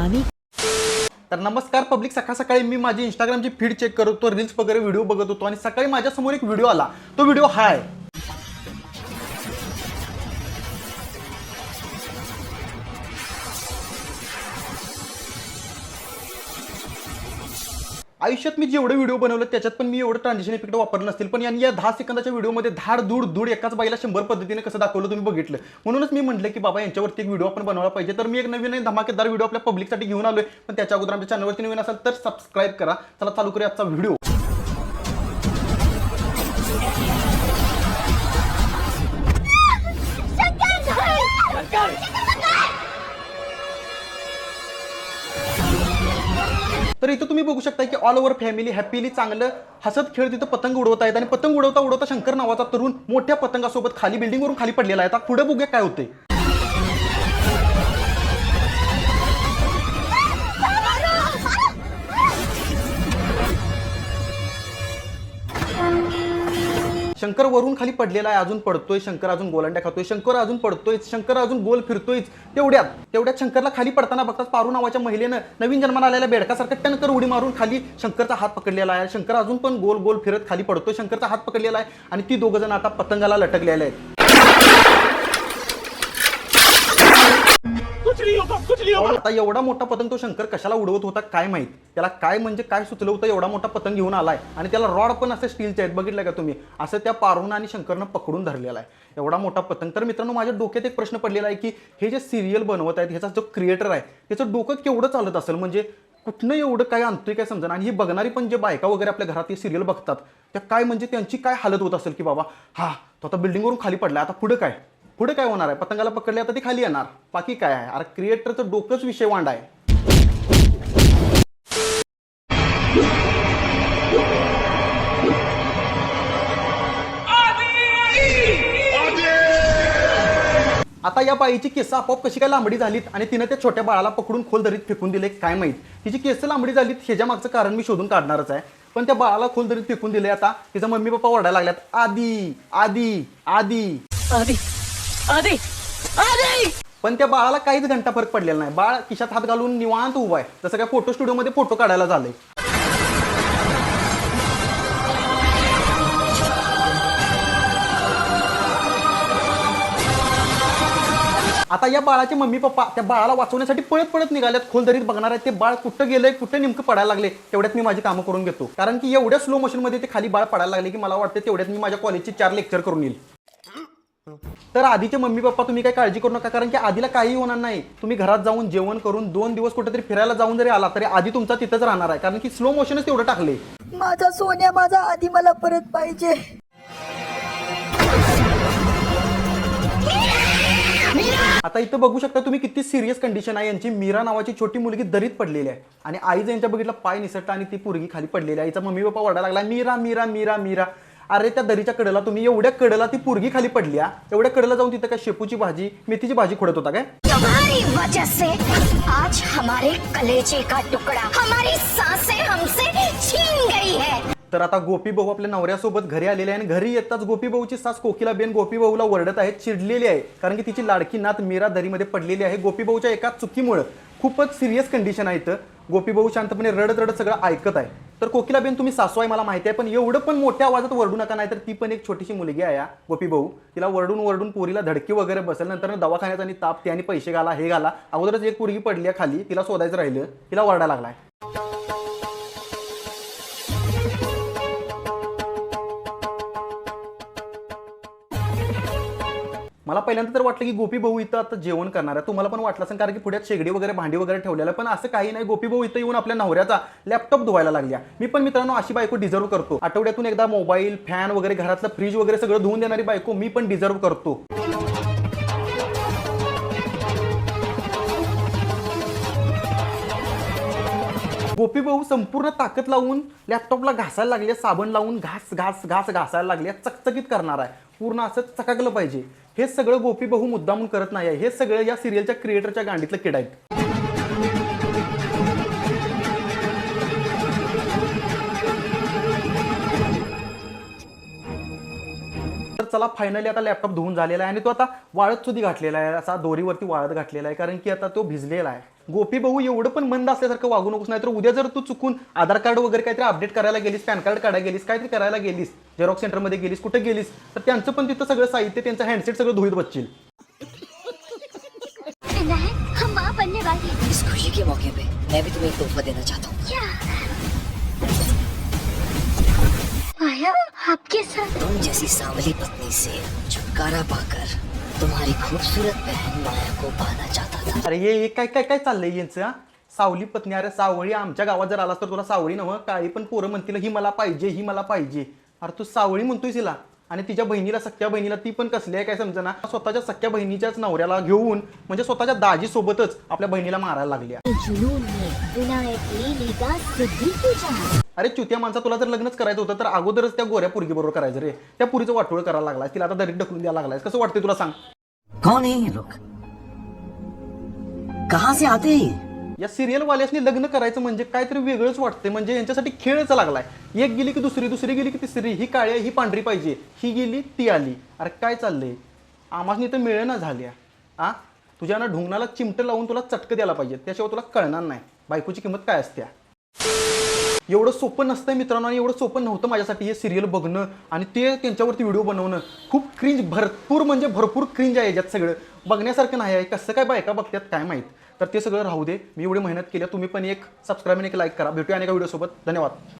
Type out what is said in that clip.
स्वामी तर नमस्कार पब्लिक सकाळ सकाळी मी माझी इंस्टाग्रामची फीड चेक करत होतो रील्स वगैरे व्हिडिओ बघत होतो आणि सकाळी माझ्यासमोर एक व्हिडिओ आला. तो व्हिडिओ हा आहे आयुष्यात मी जेवढे व्हिडिओ बनवले त्याच्यात पण मी एवढं ट्रान्झिशन इफेक्ट वापरलं नसतील. पण यांनी या दहा सेकंदाच्या व्हिडिओमध्ये धाड दूड दूड एकाच बाईला शंभर पद्धतीने कसं दाखवलं तुम्ही बघितलं. म्हणूनच मी म्हटलं की बाबा यांच्यावरती एक व्हिडिओ आपण बनवला पाहिजे. तर मी एक नवीन धमाकेदार व्हिडिओ आपल्या पब्लिकसाठी घेऊन आलोय. पण त्याच्या अगोदर आमच्या चॅनलवरती नवीन असाल तर सबस्क्राईब करा. चला चालू करूया आजचा व्हिडिओ. तर इथं तुम्ही बघू शकता की ऑल ओव्हर फॅमिली हॅपीली चांगलं हसत खेळ तिथं पतंग उडवत आहेत. आणि पतंग उडवता उडवता शंकर नावाचा तरुण मोठ्या पतंगासोबत खाली बिल्डिंगवरून खाली पडलेला आहे. आता पुढे बघूया काय होते शंकर वरून खाली पडलेला आहे अजून पडतोय शंकर अजून गोलंड्या खातोय शंकर अजून पडतोय शंकर अजून गोल फिरतोय तेवढ्यात तेवढ्यात शंकरला खाली पडताना बघतात पारू नावाच्या महिलेनं नवीन जन्माला आलेल्या बेडकासारखं टणकर उडी मारून खाली शंकरचा हात पकडलेला आहे. शंकर अजून पण गोल गोल फिरत खाली पडतोय शंकरचा हात पकडलेला आहे. आणि ती दोघं जण आता पतंगाला लटकलेले आहेत. आता एवढा मोठा पतंग तो शंकर कशाला उडवत होता काय माहीत? त्याला काय म्हणजे काय सुचलं होतं? एवढा मोठा पतंग घेऊन आलाय. आणि त्याला रॉड पण असे स्टीलचे आहेत बघितलं का तुम्ही? असं त्या पारून आणि शंकरनं पकडून धरलेला आहे. एवढा मोठा पतंग. तर मित्रांनो माझ्या डोक्यात एक प्रश्न पडलेला आहे की हे जे सिरियल बनवत आहेत ह्याचा जो क्रिएटर आहे त्याचं डोकं केवढं चालत असेल? म्हणजे कुठनं एवढं काय आणतोय काय समजा आणि ही बघणारी पण जे बायका वगैरे आपल्या घरात सिरियल बघतात त्या काय म्हणजे त्यांची काय हालत होत असेल की बाबा हा तो आता बिल्डिंगवरून खाली पडला आता पुढं काय? पुढे काय होणार आहे? पतंगाला पकडले आता ती खाली येणार. बाकी काय आहे? अरे क्रिएटरचं डोकंच विषय वांड आहे. आता या बाईची केस आपोआप कशी काय लांबडी झालीत आणि तिनं त्या छोट्या बाळाला पकडून खोल दरीत फेकून दिले काय माहीत? तिची केस लांबडी झालीत ह्याच्या मागचं कारण मी शोधून काढणारच आहे. पण त्या बाळाला खोल दरीत फेकून दिले आता तिचा मम्मी पप्पा ओरडायला लागल्यात आधी आधी आधी आदि. अरे अरे पण त्या बाळाला काहीच घंटा फरक पडलेला नाही. बाळ खिशात हात घालून निवांत उभा आहे. जसं काय फोटो स्टुडिओमध्ये फोटो काढायला झालंय. आता या बाळाचे मम्मी पप्पा त्या बाळाला वाचवण्यासाठी पळत पळत निघाल्यात. खोलदरीत बघणार आहेत ते बाळ कुठं गेलंय कुठं नेमकं पडायला लागले तेवढ्यात मी माझी कामं करून घेतो. कारण की एवढ्या स्लो मोशनमध्ये ते खाली बाळ पडायला लागले की मला वाटतं तेवढ्यात मी माझ्या कॉलेजचे चार लेक्चर करून येईल. तर आधीचे मम्मी पप्पा तुम्ही काही काळजी करू नका कारण की आधीला काही होणार नाही. तुम्ही घरात जाऊन जेवण करून दोन दिवस कुठेतरी फिरायला जाऊन जरी आला तरी आधी तुमचा तिथंच राहणार आहे कारण की स्लो मोशनच तेवढं टाकले माझा सोन्या माझा आधी मला परत पाहिजे. आता इथं बघू शकता तुम्ही किती सिरियस कंडिशन आहे. यांची मीरा नावाची छोटी मुलगी दरीत पडलेली आहे. आणि आईचं यांच्या बघितलं पाय निसटला आणि ती पोरगी खाली पडलेली आहे. आईचा मम्मी पप्पा ओरडायला लागला मीरा मीरा मीरा मीरा. अरे त्या दरीच्या कडेला तुम्ही एवढ्या कडेला ती पोरगी खाली पडली हा. एवढ्या कडेला जाऊन तिथं काय शेपूची भाजी मेथीची भाजी खोडत होता काय? तुम्हारी वजह से आज हमारे कलेजे का टुकड़ा हमारी सांसें हमसे छीन गई है। तर आता गोपी भाऊ आपल्या नवऱ्यासोबत घरी आलेले आहे आणि घरी येताच गोपी भाऊची सास कोकिला बेन गोपी भाऊला ओरडत आहे चिडलेली आहे. कारण की तिची लाडकी नात मीरा दरीमध्ये पडलेली आहे. गोपी भाऊच्या एका चुकीमुळं खूपच सिरियस कंडिशन आहे इथं. गोपी भाऊ शांतपणे रडत रडत सगळं ऐकत आहे. तर कोकिलाबेन तुम्ही सासू आहे मला माहिती आहे पण एवढं पण मोठ्या आवाजात वरडू नका नाही तर ती पण एक छोटीशी मुलगी आहे या गोपी भाऊ. तिला वरडून वरडून पोरीला धडकी वगैरे बसेल नंतर दवाखान्यात आणि ताप त्याने आणि पैसे घाला हे घाला. अगोदरच एक पोरगी पडली आहे खाली तिला शोधायचं राहिलं तिला वरडा लागलाय. मला पहिल्यांदा तर वाटलं की गोपी भाऊ इथं आता जेवण करणार आहे. तुम्हाला पण वाटलं असं कारण की पुढ्यात शेगडी वगैरे भांडी वगैरे ठेवलेलं पण असं काही नाही गोपी भाऊ इथं येऊन आपल्या नवऱ्याचा लॅपटॉप धुवायला लागल्या. मी पण मित्रांनो अशी बायको डिझर्व करतो. आठवड्यातून एकदा मोबाईल फॅन वगैरे घरातलं फ्रीज वगैरे सगळं धुवून देणारी बायको मी पण डिझर्व करतो. गोपी भाऊ संपूर्ण ताकद लावून लॅपटॉपला घासायला लागले साबण लावून घास घास घास घासायला लागले चकचकीत करणार आहे. पूर्ण असं चकाकलं पाहिजे. हे सगळं गोपी भाऊ मुद्दामून करत नाही आहे. हे सगळं या सिरियलच्या क्रिएटरच्या गांडीतलं किड आहेत. तर चला फायनली आता लॅपटॉप धुवून झालेला आहे आणि तो आता वाळत सुद्धा घातलेला आहे. असा दोरीवरती वाळत घातलेला आहे कारण की आता तो भिजलेला आहे. गोपी भाऊ एवढं पण मंद असल्यासारखं वागू नकोस. नाही तर उद्या जर तू चुकून आधार कार्ड वगैरे काहीतरी अपडेट करायला गेलीस पॅन कार्ड काढायला गेलीस काहीतरी करायला गेलीस झेरॉक्स सेंटरमध्ये गेलीस कुठे गेलीस तर त्यांचं पण तिथं सगळं साहित्य त्यांचं हँडसेट सगळं धुळीत बसशील. हम माँ बनने वाली। इस खुशी के मौके पे मैं भी तुम्हें एक तोहफा देना चाहता हूँ। क्या? माया आपके साथ? तुम जैसी सांवली पत्नी से छुटकारा पाकर तुम्हारी खूबसूरत बहन माया को पाना चाहता था। अरे ये ये काय काय काय चाललंय यांचं हा? सावली पत्नी अरे सावळी आमच्या गावात जर आलास तर तुला सावळी नव्ह? काळी पण पोरं म्हणतील ही मला पाहिजे ही मला पाहिजे. अरे तू सावळी म्हणतोय तिला आणि तिच्या बहिणीला सख्या बहिणीला ती पण कसली आहे काय समजना? स्वतःच्या सख्या बहिणीच्याच नवऱ्याला घेऊन म्हणजे स्वतःच्या दाजी सोबतच आपल्या बहिणीला मारायला लागली अरे चुत्या माणसा तुला जर लग्नच करायचं होतं तर अगोदरच त्या गोऱ्या पुरगी बरोबर करायचं रे. त्या पुरीचं वाटोळ करायला लागलाय तिला आता दरीत ढकलून द्यायला लागलाय कसं वाटतंय तुला सांग? कौन है ये लोग? से आते हैं या सिरियल वाल्यासनी लग्न करायचं म्हणजे काहीतरी वेगळंच वाटतंय. म्हणजे यांच्यासाठी खेळच लागलाय. एक गेली की दुसरी दुसरी गेली की तिसरी. ही काळी ही पांढरी पाहिजे. ही गेली ती आली. अरे काय चाललंय? आमासनी तर मिळेना झाल्या. आ? तुझ्या ना ढुंगणाला चिमटं लावून तुला चटकं द्यायला पाहिजे त्याशिवाय तुला कळणार नाही. बायकोची किंमत काय असते एवढं सोपं नसतंय मित्रांनो आणि एवढं सोपं नव्हतं माझ्यासाठी हे सिरियल बघणं आणि ते त्यांच्यावरती व्हिडिओ बनवणं. खूप क्रिंज भरपूर म्हणजे भरपूर क्रिंज आहे याच्यात सगळं. बघण्यासारखं नाही आहे. कसं काय बायका बघतात काय माहीत? तर ते सगळं राहू दे. मी एवढी मेहनत केली. तुम्ही पण एक सबस्क्राईब आणि एक लाईक करा. भेटूया आणि एका व्हिडिओसोबत धन्यवाद.